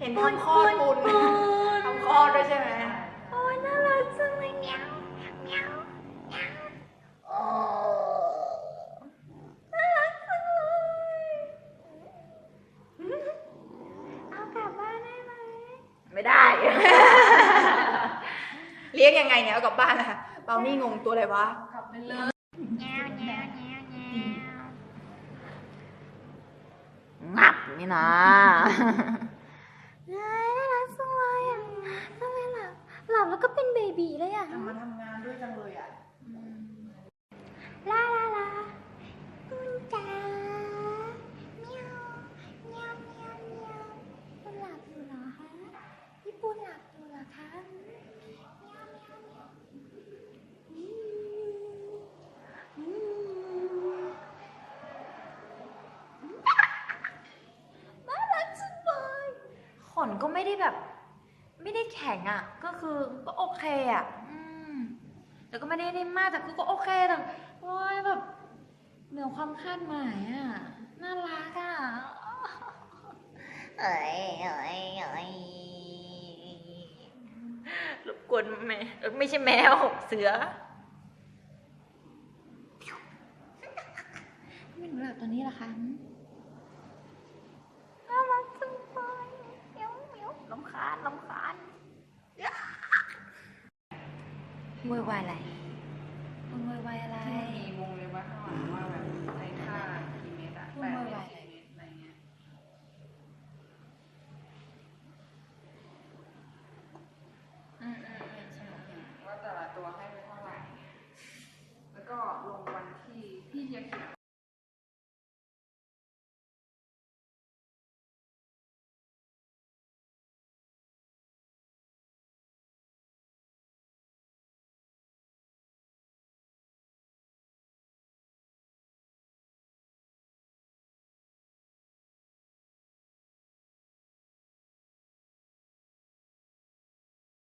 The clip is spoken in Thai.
เห็นทำคลอดปูนทำคลอดด้วยใช่ไหมโอ้ยน่ารักจังเลยเมียวเมียวเมียวโอ้น่ารักจังเลยเอากลับบ้านได้ไหมไม่ได้ เลี้ยงยังไงเนี่ยเอากลับบ้านอะเปานี่งงตัวอะไรวะเมียวเมียวเมียวเมียวงับนี่นะ น่ารักจังเลยอะทำไมหลับหลับแล้วก็เป็นเบบีเลยอะ มาทำงานด้วยจังเลยอะลาลาลาคุณจ๋าเมียวเมียวเมียวเมียวคุณหลับอยู่เหรอคะพี่ปูนหลับอยู่เหรอคะเมียวเมียวเมียวอืมอืมน่ารักจังเลย ข นก็ไม่ได้แบบ ไม่ได้แข็งอะ ก็คือก็โอเคอะ อืมแต่ก็ไม่ได้ได้มากแต่ก็ก็โอเคแต่โอ้ยแบบ เหนือความคาดหมายอะ น่ารักอะเอ้ยเอ้ยเอ้ยรบกวนแมวเอ้ยไม่ใช่แมว เสือไม่หนูหลับตอนนี้เหรอคะ ลำคาญลำคาญมวยวายอะไรมือวายอะไรมีวงเล็บไว้ข้างว่าแบบใช้ค่ากี่เมตรแปดเมตรกี่เมตรอะไรเงี้ยอืมอืมใช่ว่าแต่ละตัวให้